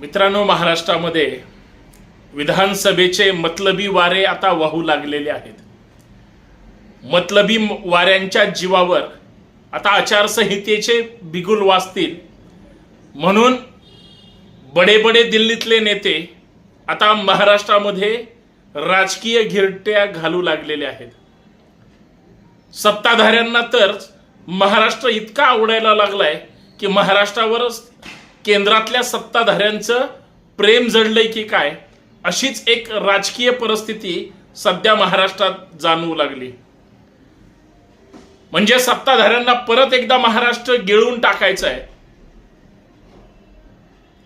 मित्रांनो महाराष्ट्रामध्ये विधानसभेचे मतलबी वारे आता वाहू लागलेले आहेत. मतलबी वाऱ्यांच्या जीवावर आता आचारसंहितेचे बिगुल वाजतील. म्हणून बडे बडे दिल्लीतले नेते आता महाराष्ट्रामध्ये राजकीय घिरट्या घालू लागलेले आहेत. सत्ताधाऱ्यांना तर महाराष्ट्र इतका आवडायला लागलाय की महाराष्ट्रावरच केंद्रातल्या सत्ताधाऱ्यांचं प्रेम जडलंय की काय अशीच एक राजकीय परिस्थिती सध्या महाराष्ट्रात जाणवू लागली. म्हणजे सत्ताधाऱ्यांना परत एकदा महाराष्ट्र गिळून टाकायचं आहे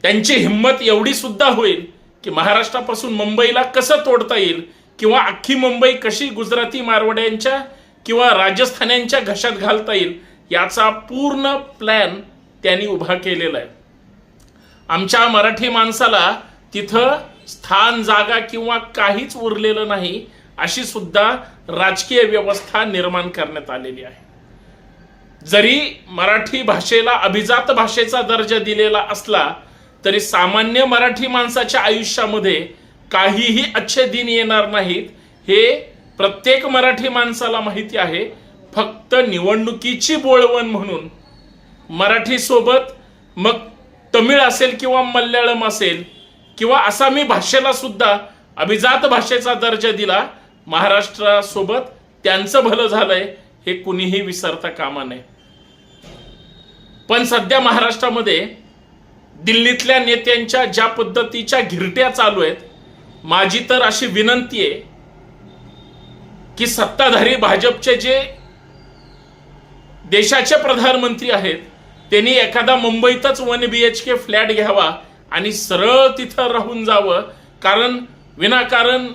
त्यांची हिंमत एवढी सुद्धा होईल की महाराष्ट्रापासून मुंबईला कसं तोडता येईल किंवा अख्खी मुंबई कशी गुजराती मारवाड्यांच्या किंवा राजस्थान्यांच्या घशात घालता येईल याचा पूर्ण प्लॅन त्यांनी उभा केलेला आहे. आमच्या मराठी माणसाला तिथं स्थान जागा किंवा काहीच उरलेलं नाही अशी सुद्धा राजकीय व्यवस्था निर्माण करण्यात आलेली आहे. जरी मराठी भाषेला अभिजात भाषेचा दर्जा दिलेला असला तरी सामान्य मराठी माणसाच्या आयुष्यामध्ये काहीही अच्छे दिन येणार नाहीत हे प्रत्येक मराठी माणसाला माहिती आहे. फक्त निवडणुकीची बोळवण म्हणून मराठी सोबत मग तमिळ असेल किंवा मल्याळम असेल किंवा आसामी भाषेला सुद्धा अभिजात भाषेचा दर्जा दिला महाराष्ट्रासोबत त्यांचं भलं झालंय हे कुणीही विसरता कामा नये. पण सध्या महाराष्ट्रामध्ये दिल्लीतल्या नेत्यांच्या ज्या पद्धतीच्या घिरट्या चालू आहेत माझी तर अशी विनंती आहे की सत्ताधारी भाजपचे जे देशाचे प्रधानमंत्री आहेत त्यांनी एखादा मुंबईतच one B H K flat घ्यावा आणि सरळ तिथं राहून जावं. कारण विनाकारण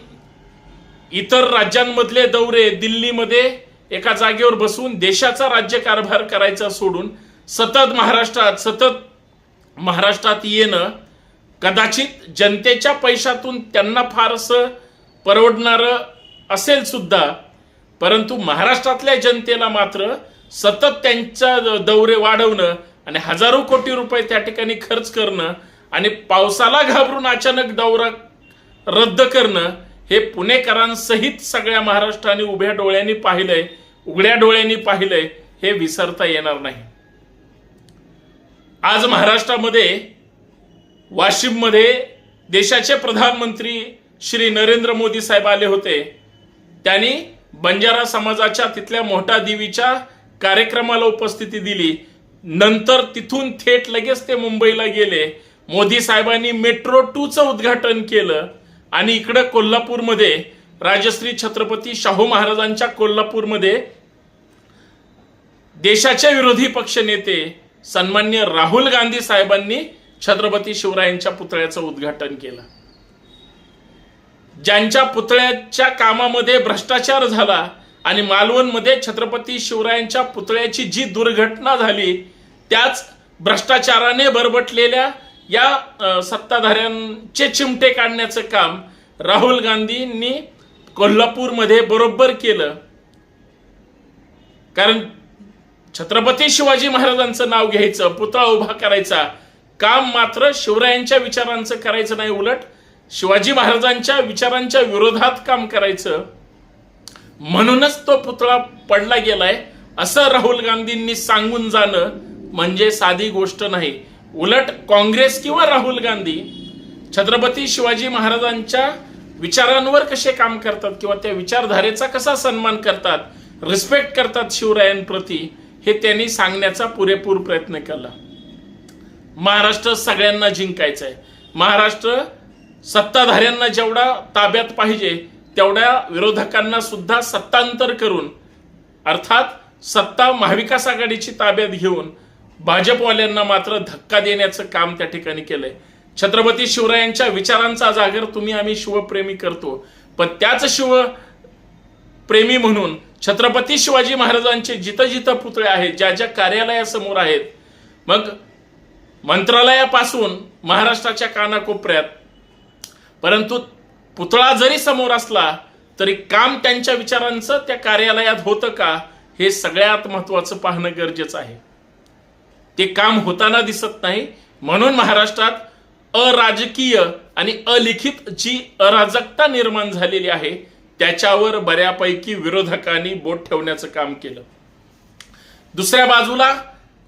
इतर राज्यांमधले दौरे दिल्लीमध्ये एका जागेवर बसून देशाचा राज्यकारभार करायचा सोडून सतत महाराष्ट्रात सतत महाराष्ट्रात येणं कदाचित जनतेच्या पैशातून त्यांना फारसं परवडणारं असेल सुद्धा. परंतु महाराष्ट्रातल्या जनतेला मात्र सतत त्यांच्या दौरे वाढवणं आणि हजारो कोटी रुपये त्या ठिकाणी खर्च करणं आणि पावसाला घाबरून अचानक दौरा रद्द करणं हे पुणेकरांसहित सगळ्या महाराष्ट्राने उभ्या डोळ्यांनी पाहिलंय उघड्या डोळ्यांनी पाहिलंय हे विसरता येणार नाही. आज महाराष्ट्रामध्ये वाशिममध्ये देशाचे प्रधानमंत्री श्री नरेंद्र मोदी साहेब आले होते. त्यांनी बंजारा समाजाच्या तिथल्या मोठा देवीच्या कार्यक्रमाला उपस्थिती दिली. नंतर तिथून थेट लगेच ते मुंबईला गेले. मोदी साहेबांनी मेट्रो टूचं उद्घाटन केलं. आणि इकडं कोल्हापूरमध्ये राजश्री छत्रपती शाहू महाराजांच्या कोल्हापूरमध्ये देशाच्या विरोधी पक्षनेते सन्मान्य राहुल गांधी साहेबांनी छत्रपती शिवरायांच्या पुतळ्याचं उद्घाटन केलं. ज्यांच्या पुतळ्याच्या कामामध्ये भ्रष्टाचार झाला आणि मालवणमध्ये छत्रपती शिवरायांच्या पुतळ्याची जी दुर्घटना झाली त्याच भ्रष्टाचाराने बरबटलेल्या या सत्ताधाऱ्यांचे चिमटे काढण्याचं काम राहुल गांधींनी कोल्हापूरमध्ये बरोबर केलं. कारण छत्रपती शिवाजी महाराजांचं नाव घ्यायचं पुतळा उभा करायचा काम मात्र शिवरायांच्या विचारांचं करायचं नाही उलट शिवाजी महाराजांच्या विचारांच्या विरोधात काम करायचं. म्हणूनच तो पुतळा पडला गेलाय असं राहुल गांधींनी सांगून जाणं म्हणजे साधी गोष्ट नाही. उलट काँग्रेस किंवा राहुल गांधी छत्रपती शिवाजी महाराजांच्या विचारांवर कसे काम करतात किंवा त्या विचारधारेचा कसा सन्मान करतात रिस्पेक्ट करतात शिवरायांप्रती हे त्यांनी सांगण्याचा पुरेपूर प्रयत्न केला. महाराष्ट्र सगळ्यांना जिंकायचं आहे महाराष्ट्र सत्ताधाऱ्यांना जेवढा ताब्यात पाहिजे तेवढ्या विरोधकांना सुद्धा सत्तांतर करून अर्थात सत्ता महाविकास आघाडीची ताब्यात घेऊन भाजपवाल्यांना मात्र धक्का देण्याचं काम त्या ठिकाणी केलंय. छत्रपती शिवरायांच्या विचारांचा जागर तुम्ही आम्ही शिवप्रेमी करतो. पण त्याच शिव प्रेमी म्हणून छत्रपती शिवाजी महाराजांचे जिथं जिथं पुतळे आहेत ज्या ज्या कार्यालयासमोर आहेत मग मंत्रालयापासून महाराष्ट्राच्या कानाकोपऱ्यात परंतु पुतळा जरी समोर असला तरी काम त्यांच्या विचारांचं त्या कार्यालयात होतं का हे सगळ्यात महत्वाचं पाहणं गरजेचं आहे. ते काम होताना दिसत नाही म्हणून महाराष्ट्रात अराजकीय आणि अलिखित जी अराजकता निर्माण झालेली आहे त्याच्यावर बऱ्यापैकी विरोधकांनी बोट ठेवण्याचं काम केलं. दुसऱ्या बाजूला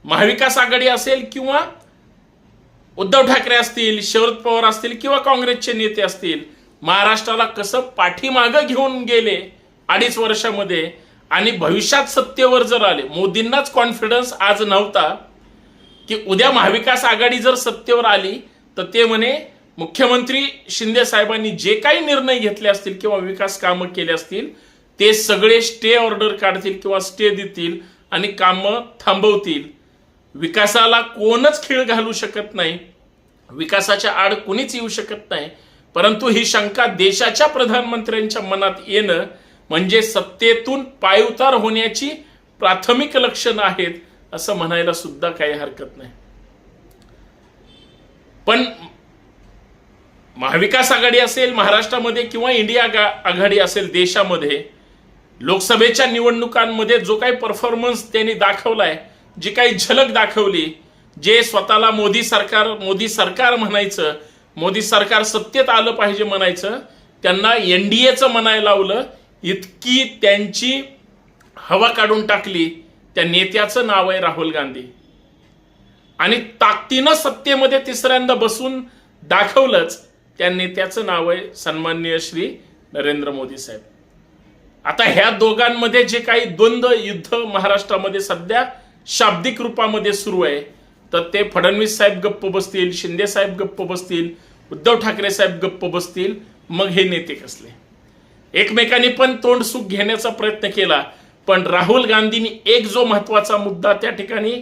महाविकास आघाडी असेल किंवा उद्धव ठाकरे असतील शरद पवार असतील किंवा काँग्रेसचे नेते असतील महाराष्ट्राला कसं पाठीमागं घेऊन गेले अडीच वर्षामध्ये आणि भविष्यात सत्तेवर जर आले मोदींनाच कॉन्फिडन्स आज नव्हता की उद्या महाविकास आघाडी जर सत्तेवर आली तर ते म्हणे मुख्यमंत्री शिंदे साहेबांनी जे काही निर्णय घेतले असतील किंवा विकास कामं केले असतील ते सगळे स्टे ऑर्डर काढतील किंवा स्टे देतील आणि कामं थांबवतील. विकासाला कोणच खेळ घालू शकत नाही. विकासाच्या आड कुणीच येऊ शकत नाही. परंतु ही शंका देशाच्या प्रधानमंत्र्यांच्या मनात येणं म्हणजे सत्तेतून पायउतार होण्याची प्राथमिक लक्षणं आहेत असं म्हणायला सुद्धा काही हरकत नाही. पण महाविकास आघाडी असेल महाराष्ट्रामध्ये किंवा इंडिया आघाडी असेल देशामध्ये लोकसभेच्या निवडणुकांमध्ये जो काही परफॉर्मन्स त्यांनी दाखवलाय जी काही झलक दाखवली जे स्वतःला मोदी सरकार मोदी सरकार म्हणायचं मोदी सरकार सत्तेत आलं पाहिजे म्हणायचं. त्यांना एनडीएचं म्हणायला लावलं. इतकी त्यांची हवा काढून टाकली. त्या नेत्याचं नाव आहे राहुल गांधी. आणि ताकदीनं सत्तेमध्ये तिसऱ्यांदा बसून दाखवलंच त्या नेत्याचं नाव आहे सन्माननीय श्री नरेंद्र मोदी साहेब. आता ह्या दोघांमध्ये जे काही द्वंद्व युद्ध महाराष्ट्रामध्ये सध्या शाब्दिक रूपामध्ये सुरू आहे तर ते फडणवीस साहेब गप्प बसतील शिंदे साहेब गप्प बसतील उद्धव ठाकरे साहेब गप्प बसतील मग हे नेते कसले? एकमेकांनी पण तोंड सुख घेण्याचा प्रयत्न केला पण राहुल गांधींनी एक जो महत्त्वाचा मुद्दा त्या ठिकाणी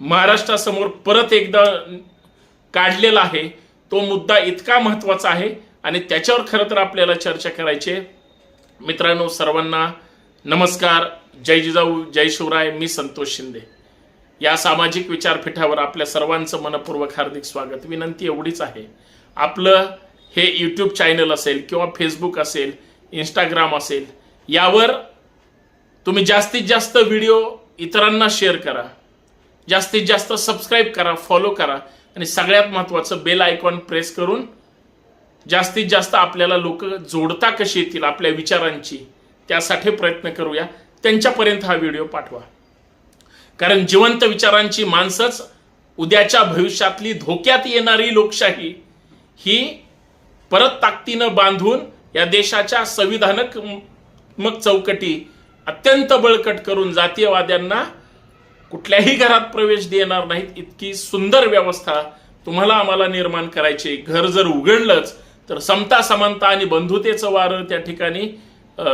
महाराष्ट्रासमोर परत एकदा काढलेला आहे तो मुद्दा इतका महत्त्वाचा आहे आणि त्याच्यावर खरं तर आपल्याला चर्चा करायची मित्रांनो सर्वांना नमस्कार. जय जिजाऊ जय शिवराय मी संतोष शिंदे. या सामाजिक विचारपीठावर आपल्या सर्वांचं मनपूर्वक हार्दिक स्वागत. विनंती एवढीच आहे. आपलं हे यूट्यूब चॅनल असेल किंवा फेसबुक असेल इंस्टाग्राम असेल यावर तुम्ही जास्तीत जास्त व्हिडिओ इतरांना शेअर करा. जास्तीत जास्त सबस्क्राईब करा फॉलो करा आणि सगळ्यात महत्त्वाचं बेल आयकॉन प्रेस करून जास्तीत जास्त आपल्याला लोक जोडता कशी येतील आपल्या विचारांची त्यासाठी प्रयत्न करूया. त्यांच्यापर्यंत हा व्हिडिओ पाठवा. कारण जिवंत विचारांची माणसंच उद्याच्या भविष्यातली धोक्यात येणारी लोकशाही ही परत ताकदीनं बांधून या देशाच्या संविधानक मग चौकटी अत्यंत बळकट करून जातीयवाद्यांना कुठल्याही घरात प्रवेश देणार नाहीत इतकी सुंदर व्यवस्था तुम्हाला आम्हाला निर्माण करायची आहे. घर जर उघडलंच तर समता समानता आणि बंधुतेचं वारं त्या ठिकाणी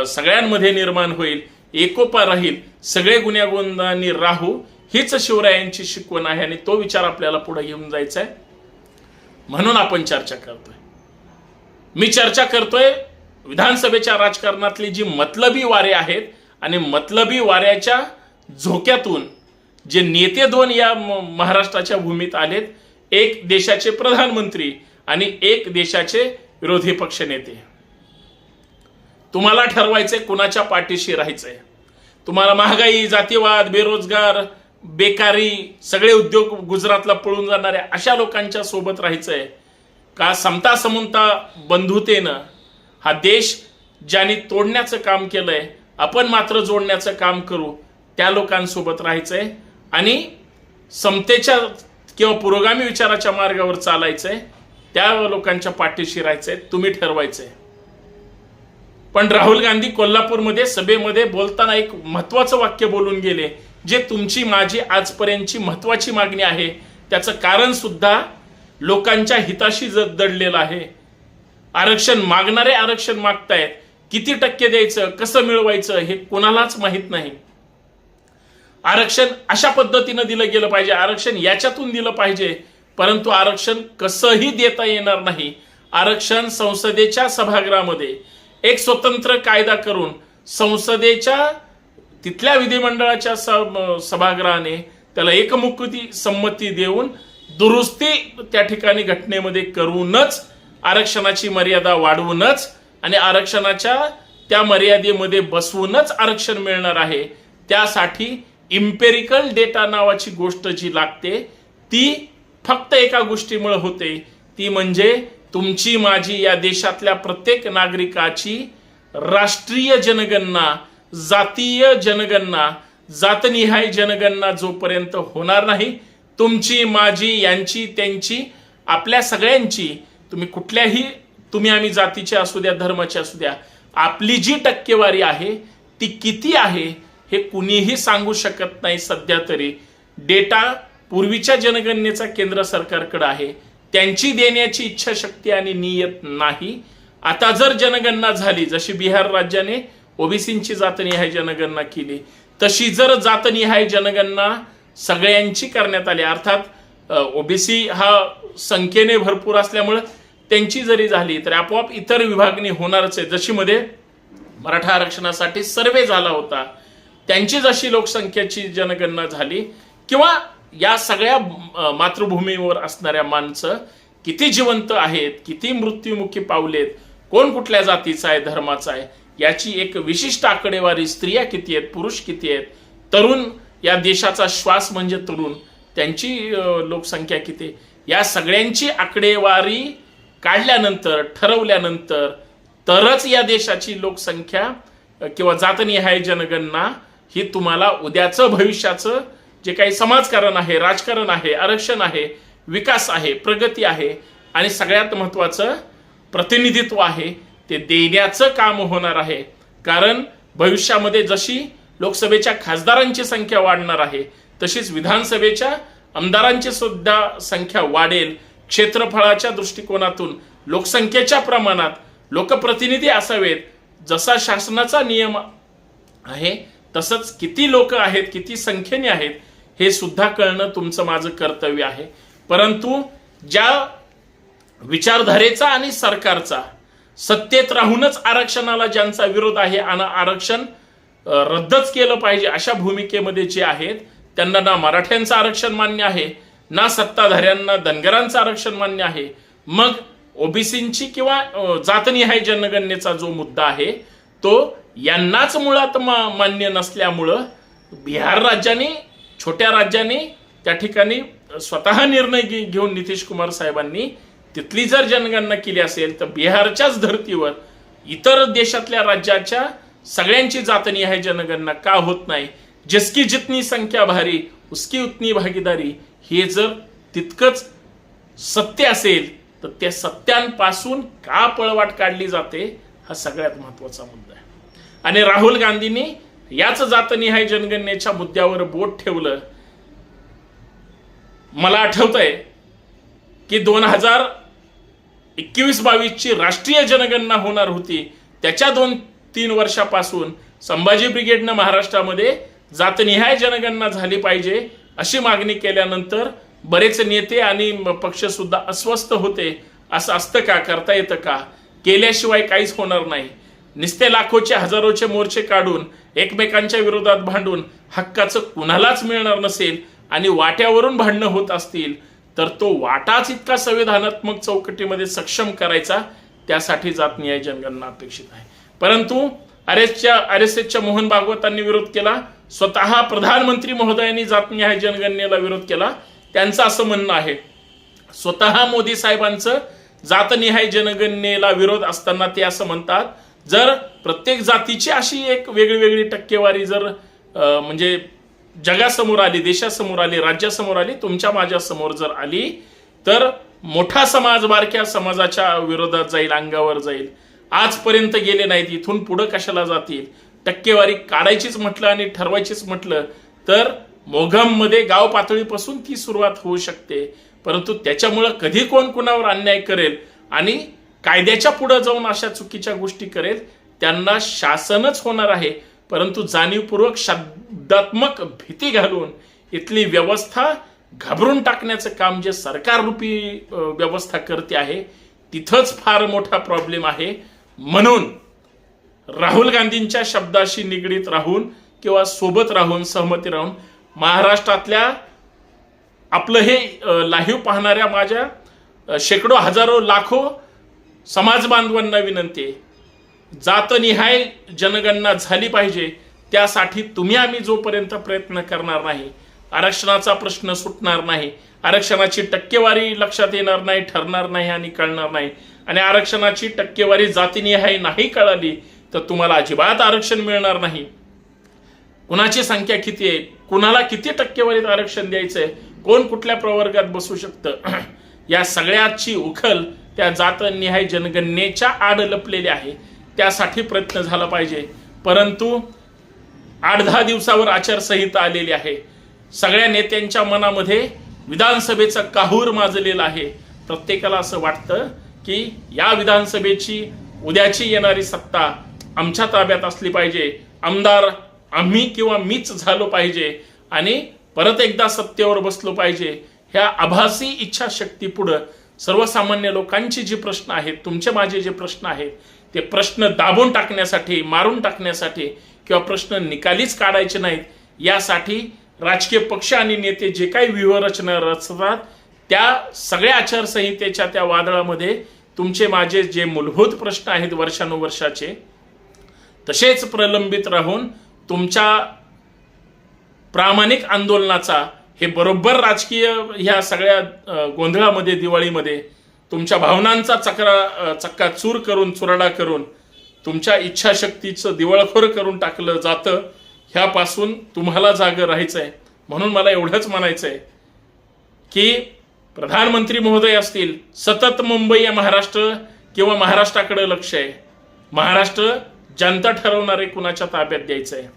सगळ्यांमध्ये निर्माण होईल एकोपा राहील सगळे गुन्ह्यागोंदांनी राहू हीच शिवरायांची शिकवण आहे आणि तो विचार आपल्याला पुढे घेऊन जायचा आहे म्हणून आपण चर्चा करतोय. मी चर्चा करतोय विधानसभेच्या राजकारणातली जी मतलबी वारे आहेत आणि मतलबी वाऱ्याच्या झोक्यातून जे नेते दोन या महाराष्ट्राच्या भूमीत आलेत एक देशाचे प्रधानमंत्री आणि एक देशाचे विरोधी पक्ष नेते. तुम्हाला ठरवायचे कुणाच्या पाठीशी राहायचंय. तुम्हाला महागाई जातीवाद बेरोजगार बेकारी सगळे उद्योग गुजरातला पळून जाणाऱ्या अशा लोकांच्या सोबत राहायचंय. का समता समता बंधुतेनं हा देश ज्यांनी तोडण्याचं काम केलंय आपण मात्र जोडण्याचं काम करू त्या लोकांसोबत राहायचंय आणि समतेच्या किंवा पुरोगामी विचाराच्या मार्गावर चालायचंय त्या लोकांच्या पाठीशी राहायचंय तुम्ही ठरवायचंय. पण राहुल गांधी कोल्हापूरमध्ये सभेमध्ये बोलताना एक महत्वाचं वाक्य बोलून गेले जे तुमची माझी आजपर्यंतची महत्वाची मागणी आहे. त्याचं कारण सुद्धा लोकांच्या हिताशी ज- दडलेलं आहे. आरक्षण मागणारे आरक्षण मागतायत. किती टक्के द्यायचं कसं मिळवायचं हे कोणालाच माहीत नाही. आरक्षण अशा पद्धतीनं दिलं गेलं पाहिजे आरक्षण याच्यातून दिलं पाहिजे. परंतु आरक्षण कसंही देता येणार नाही. आरक्षण संसदेच्या सभागृहामध्ये एक स्वतंत्र कायदा करून संसदेच्या तिथल्या विधिमंडळाच्या स- सभागृहाने त्याला एकमुखती संमती देऊन दुरुस्ती त्या ठिकाणी घटनेमध्ये करूनच आरक्षणाची मर्यादा वाढवूनच आणि आरक्षणाच्या त्या मर्यादेमध्ये बसवूनच आरक्षण मिळणार आहे त्यासाठी इम्पेरिकल डेटा नावाची गोष्ट जी लागते ती फक्त एका गोष्टीमुळे होते ती म्हणजे तुमची माझी या देशातल्या प्रत्येक नागरिकाची राष्ट्रीय जनगणना जातीय जनगणना जातनिहाय जनगणना जोपर्यंत होणार नाही तुमची माझी यांची त्यांची आपल्या सगळ्यांची तुम्ही कुठल्याही तुम्ही आम्ही जातीचे असू द्या धर्माचे असू द्या आपली जी टक्केवारी आहे ती किती आहे हे कुणीही सांगू शकत नाही सध्या तरी. डेटा पूर्वीच्या जनगणनेचा केंद्र सरकारकडे आहे. त्यांची देण्याची इच्छाशक्ती आणि नियत नाही. आता जर जनगणना झाली जशी बिहार राज्याने ओबीसींची जातनिहाय जनगणना केली तशी जर जातनिहाय जनगणना सगळ्यांची करण्यात आली अर्थात ओबीसी हा संख्येने भरपूर असल्यामुळे त्यांची जरी झाली तर आपोआप इतर विभागणी होणारच आहे. जशी मध्ये मराठा आरक्षणासाठी सर्वे झाला होता त्यांची जशी लोकसंख्येची जनगणना झाली किंवा या सगळ्या मातृभूमीवर असणाऱ्या माणसं किती जिवंत आहेत किती मृत्युमुखी पावलेत कोण कुठल्या जातीचा आहे धर्माचा आहे याची एक विशिष्ट आकडेवारी स्त्रिया किती आहेत पुरुष किती आहेत तरुण या देशाचा श्वास म्हणजे तरुण त्यांची लोकसंख्या किती? या सगळ्यांची आकडेवारी काढल्यानंतर ठरवल्यानंतर तरच या देशाची लोकसंख्या किंवा जातनिहाय जनगणना ही तुम्हाला उद्याचं भविष्याचं जे काही समाजकारण आहे राजकारण आहे आरक्षण आहे विकास आहे प्रगती आहे आणि सगळ्यात महत्त्वाचं प्रतिनिधित्व आहे ते देण्याचं काम होणार आहे. कारण भविष्यामध्ये जशी लोकसभेच्या खासदारांची संख्या वाढणार आहे तशीच विधानसभेच्या आमदारांची सुद्धा संख्या वाढेल. क्षेत्रफळाच्या दृष्टिकोनातून लोकसंख्येच्या प्रमाणात लोकप्रतिनिधी असावेत. जसा शासनाचा नियम आहे तसंच किती लोक आहेत किती संख्येने आहेत हे सुद्धा कळणं तुमचं माझं कर्तव्य आहे. परंतु ज्या विचारधारेचा आणि सरकारचा सत्तेत राहूनच आरक्षणाला ज्यांचा विरोध आहे आणि आरक्षण रद्दच केलं पाहिजे अशा भूमिकेमध्ये जे आहेत त्यांना ना मराठ्यांचं आरक्षण मान्य आहे ना सत्ताधाऱ्यांना धनगरांचं आरक्षण मान्य आहे. मग ओबीसींची किंवा जातनिहाय जनगणनेचा जो मुद्दा आहे तो यांनाच मुळात मा- मान्य नसल्यामुळं बिहार राज्याने छोट्या राज्याने त्या ठिकाणी स्वतः निर्णय घे- घेऊन नितीश कुमार साहेबांनी तिथली जर जनगणना केली असेल तर बिहारच्याच धर्तीवर इतर देशातल्या राज्याच्या सगळ्यांची जातनी आहे जनगणना. का होत नाही? जिसकी जितनी संख्या भारी उसकी उतनी भागीदारी हे जर तितकंच सत्य असेल तर त्या सत्यांपासून का पळवाट काढली जाते हा सगळ्यात महत्त्वाचा मुद्दा आहे. आणि राहुल गांधींनी याच जातनिहाय जनगणनेच्या मुद्द्यावर बोट ठेवलं. मला आठवतंय की दोन हजार एकवीस बावीसची राष्ट्रीय जनगणना होणार होती. त्याच्या दोन तीन वर्षापासून संभाजी ब्रिगेडनं महाराष्ट्रामध्ये जातनिहाय जनगणना झाली पाहिजे अशी मागणी केल्यानंतर बरेच नेते आणि पक्ष सुद्धा अस्वस्थ होते असं असतं का करता येतं का? केल्याशिवाय काहीच होणार नाही. निस्ते लाखोचे हजारोचे मोर्चे काढून एकमेकांच्या विरोधात भांडून हक्काचं कुणालाच मिळणार नसेल आणि वाट्यावरून भांडणं होत असतील तर तो वाटाच इतका संविधानात्मक चौकटीमध्ये सक्षम करायचा त्यासाठी जात न्याय जनगणना अपेक्षित आहे. परंतु आर एसच्या आर एस एसच्या मोहन भागवतांनी विरोध केला स्वतः प्रधानमंत्री महोदयांनी जात न्याय जनगणनेला विरोध केला त्यांचं असं म्हणणं आहे स्वतः मोदी साहेबांचं जातनिहाय जनगणनेला विरोध असताना ते असं म्हणतात जर प्रत्येक जातीची अशी एक वेगळी वेगळी टक्केवारी जर म्हणजे जगासमोर आली देशासमोर आली राज्यासमोर आली तुमच्या माझ्यासमोर जर आली तर मोठा समाज बारक्या समाजाच्या विरोधात जाईल अंगावर जाईल. आजपर्यंत गेले नाहीत इथून पुढं कशाला जातील? टक्केवारी काढायचीच म्हटलं आणि ठरवायचीच म्हटलं तर मोघममध्ये गाव पातळीपासून ती सुरुवात होऊ शकते. परंतु त्याच्यामुळं कधी कोण कुणावर अन्याय करेल आणि कायद्याच्या पुढे जाऊन अशा चुकीच्या गोष्टी करेल त्यांना शासनच होणार आहे. परंतु जाणीवपूर्वक शब्दात्मक भीती घालून इथली व्यवस्था घाबरून टाकण्याचं काम जे सरकाररूपी व्यवस्था करते आहे तिथंच फार मोठा प्रॉब्लेम आहे. म्हणून राहुल गांधींच्या शब्दाशी निगडीत राहून किंवा सोबत राहून सहमती राहून महाराष्ट्रातल्या आपलं हे लाईव्ह पाहणाऱ्या माझ्या शेकडो हजारो लाखो समाज बांधवांना विनंती आहे. जातनिहाय जनगणना झाली पाहिजे त्यासाठी तुम्ही आम्ही जोपर्यंत प्रयत्न करणार नाही आरक्षणाचा प्रश्न सुटणार नाही आरक्षणाची टक्केवारी लक्षात येणार नाही ठरणार नाही आणि कळणार नाही आणि आरक्षणाची टक्केवारी जातीनिहाय नाही कळाली तर तुम्हाला अजिबात आरक्षण मिळणार नाही. कुणाची संख्या किती आहे? कुणाला किती टक्केवारीत आरक्षण द्यायचंय? कोण कुठल्या प्रवर्गात बसू शकतं? या सगळ्याची उखल त्या जातनिहाय जनगणनेच्या आड लपलेली आहे. त्यासाठी प्रयत्न झाला पाहिजे. परंतु आठ दहा दिवसावर आचारसंहिता आलेली आहे. सगळ्या नेत्यांच्या मनामध्ये विधानसभेचा काहूर माजलेला आहे. प्रत्येकाला असं वाटतं की या विधानसभेची उद्याची येणारी सत्ता आमच्या ताब्यात असली पाहिजे. आमदार आम्ही किंवा मीच झालो पाहिजे आणि परत एकदा सत्तेवर बसलो पाहिजे. ह्या आभासी इच्छाशक्ती पुढं सर्वसामान्य लोकांचे जे प्रश्न आहेत तुमचे माझे जे प्रश्न आहेत ते प्रश्न दाबून टाकण्यासाठी मारून टाकण्यासाठी किंवा प्रश्न निकालीच काढायचे नाहीत यासाठी राजकीय पक्ष आणि नेते जे काही व्यूहरचना रचतात त्या सगळ्या आचारसंहितेच्या त्या वादळामध्ये तुमचे माझे जे मूलभूत प्रश्न आहेत वर्षानुवर्षाचे तसेच प्रलंबित राहून तुमच्या प्रामाणिक आंदोलनाचा हे बरोबर राजकीय ह्या सगळ्या गोंधळामध्ये दिवाळीमध्ये तुमच्या भावनांचा चक्रा चक्का चूर करून चुराडा करून तुमच्या इच्छाशक्तीचं दिवाळखोर करून टाकलं जातं ह्यापासून तुम्हाला जागं राहायचं आहे म्हणून मला एवढंच म्हणायचं आहे की प्रधानमंत्री महोदय असतील सतत मुंबई या महाराष्ट्र किंवा महाराष्ट्राकडे लक्ष आहे. महाराष्ट्र जनता ठरवणारे कुणाच्या ताब्यात द्यायचं आहे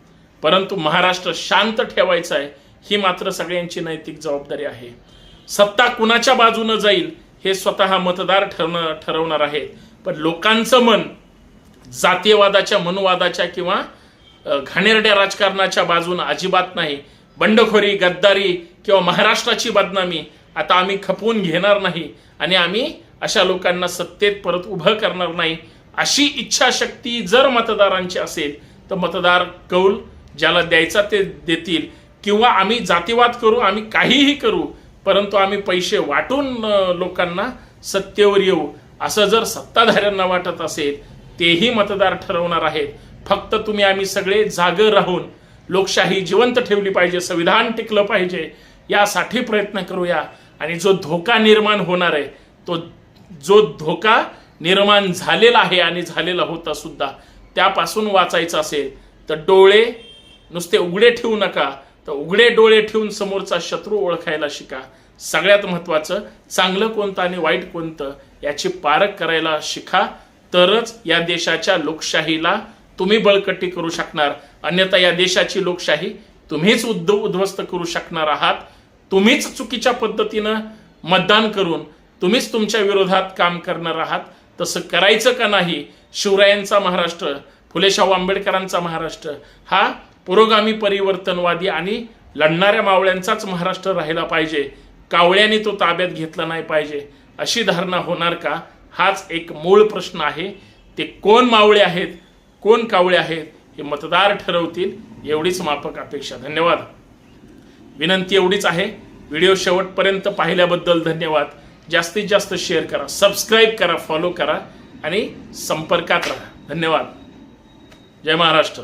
परंतु महाराष्ट्र शांत ठेवायचा आहे ही मात्र सगळ्यांची नैतिक जबाबदारी आहे. सत्ता कुणाच्या बाजूनं जाईल हे स्वतः मतदार ठरवणं ठरवणार आहेत. पण लोकांचं मन जातीयवादाच्या मनवादाच्या किंवा घाणेरड्या राजकारणाच्या बाजून अजिबात नाही. बंडखोरी गद्दारी किंवा महाराष्ट्राची बदनामी आता आम्ही खपवून घेणार नाही आणि आम्ही अशा लोकांना सत्तेत परत उभं करणार नाही. अशी इच्छाशक्ती जर मतदारांची असेल तर मतदार कौल ज्याला द्यायचा ते देतील किंवा आम्ही जातीवाद करू आम्ही काहीही करू परंतु आम्ही पैसे वाटून लोकांना सत्तेवर येऊ असं जर सत्ताधाऱ्यांना वाटत असेल तेही मतदार ठरवणार आहेत. फक्त तुम्ही आम्ही सगळे जाग राहून लोकशाही जिवंत ठेवली पाहिजे संविधान टिकलं पाहिजे यासाठी प्रयत्न करूया. आणि जो धोका निर्माण होणार आहे तो जो धोका निर्माण झालेला आहे आणि झालेला होता सुद्धा त्यापासून वाचायचं असेल तर डोळे नुसते उघडे ठेवू नका. तर उघडे डोळे ठेवून समोरचा शत्रू ओळखायला शिका. सगळ्यात महत्वाचं चांगलं कोणतं आणि वाईट कोणतं याची पारख करायला शिका. तरच या देशाच्या लोकशाहीला तुम्ही बळकटी करू शकणार. अन्यथा या देशाची लोकशाही तुम्हीच उद्ध उद्ध्वस्त करू शकणार आहात. तुम्हीच चुकीच्या पद्धतीनं मतदान करून तुम्हीच तुमच्या विरोधात काम करणार आहात. तसं करायचं का नाही? शिवरायांचा महाराष्ट्र फुले शाहू आंबेडकरांचा महाराष्ट्र हा पुरोगामी परिवर्तनवादी आणि लढणाऱ्या मावळ्यांचाच महाराष्ट्र राहिला पाहिजे. कावळ्यांनी तो ताब्यात घेतला नाही पाहिजे. अशी धारणा होणार का? हाच एक मूळ प्रश्न आहे. ते कोण मावळे आहेत? कोण कावळे आहेत? हे मतदार ठरवतील. एवढीच माफक अपेक्षा. धन्यवाद. विनंती एवढीच आहे. व्हिडिओ शेवटपर्यंत पाहिल्याबद्दल धन्यवाद. जास्तीत जास्त शेअर करा. सबस्क्राईब करा फॉलो करा आणि संपर्कात राहा. धन्यवाद. जय महाराष्ट्र.